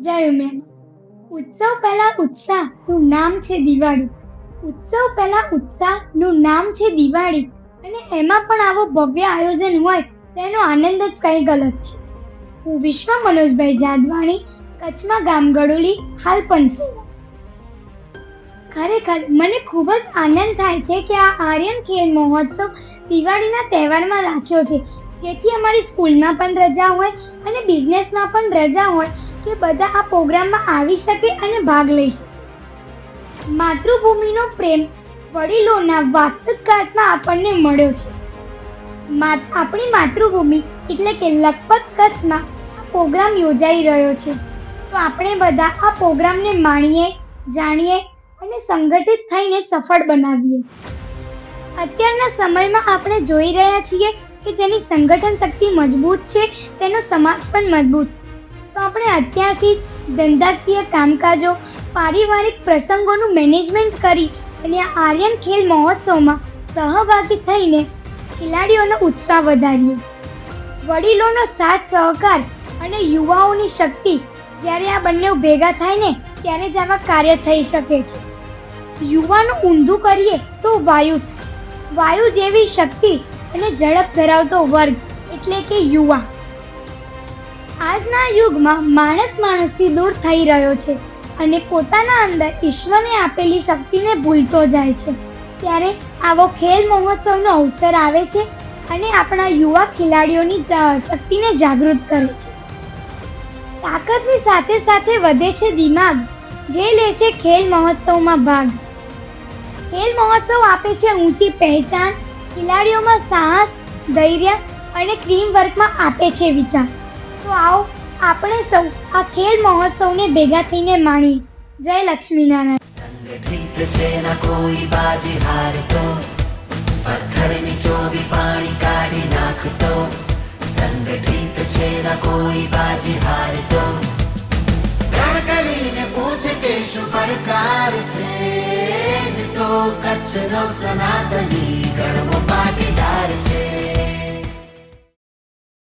જય મેમ. ઉત્સવ પહેલા ઉત્સાહનું નામ છે દિવાળી. ઉત્સવ પહેલા ઉત્સાહનું નામ છે દિવાળી. અને એમાં પણ આવો ભવ્ય આયોજન હોય તેનો આનંદ જ કંઈક અલગ છે. હું વિશ્વ મનોજભાઈ જાદવાણી, કચ્છમાં ગામ ગડોલી, હાલ પંચું ખરેખર મને ખૂબ જ આનંદ થાય છે કે આ આર્યન ખેલ મહોત્સવ દિવાળીના તહેવારમાં રાખ્યો છે. જેથી અમારી સ્કૂલમાં પણ રજા હોય અને બિઝનેસમાં પણ રજા હોય કે બધા આ પ્રોગ્રામમાં આવી શકે અને ભાગ લઈ શકે. માતૃભૂમિનો પ્રેમ વડીલોના વાસ્તવિકતામાં આપણને મળ્યો છે. આપણી માતૃભૂમિ એટલે કે લખપત કચ્છમાં આ પ્રોગ્રામ યોજાઈ રહ્યો છે. તો આપણે બધા આ પ્રોગ્રામને માણીએ, જાણીએ અને સંગઠિત થઈને સફળ બનાવીએ. અત્યારના સમયમાં આપણે જોઈ રહ્યા છીએ કે જેની સંગઠન શક્તિ મજબૂત છે, તેનો સમાજ પણ મજબૂત આપણે અત્યારથી ધંધાકીય કામકાજો, પારિવારિક પ્રસંગોનું મેનેજમેન્ટ કરી અને આર્યન ખેલ મહોત્સવમાં સહભાગી થઈને ખેલાડીઓનો ઉત્સાહ વધારીએ વડીલોનો સાથ સહકાર અને યુવાઓની શક્તિ જ્યારે આ બંને ભેગા થાય ને ત્યારે જ આવા કાર્ય થઈ શકે છે. યુવાનું ઊંધું કરીએ તો વાયુ વાયુ જેવી શક્તિ અને ઝડપ ધરાવતો વર્ગ એટલે કે યુવા. આજના યુગમાં માણસ માણસથી દૂર થઈ રહ્યો છે અને પોતાના અંદર ઈશ્વરને આપેલી શક્તિને ભૂલતો જાય છે. ત્યારે આવો ખેલ મહોત્સવનો અવસર આવે છે અને આપણા યુવા ખેલાડીઓની શક્તિને જાગૃત કરે છે. તાકાતની સાથે સાથે વધે છે દિમાગ, જે લે છે ખેલ મહોત્સવમાં ભાગ. ખેલ મહોત્સવ આપે છે ઊંચી પહેચાન, ખેલાડીઓમાં સાહસ, ધૈર્ય અને ટીમ વર્કમાં આપે છે વિકાસ. તો આવો, આપણે સૌ આ ખેલ મહોત્સવને ભેગા થઈને માણી. જય લક્ષ્મીનારાયણ. સંગઠિત છે ન કોઈ બાજી હારતો. પથ્થરની ચોવી પાણી કાઢી નાખતો. સંગઠિત છે ના કોઈ બાજી હારતો. પ્રણ કરીને પૂછે કે શું પડકાર છે? જ તો કચ્છનો સનાતની ગણવો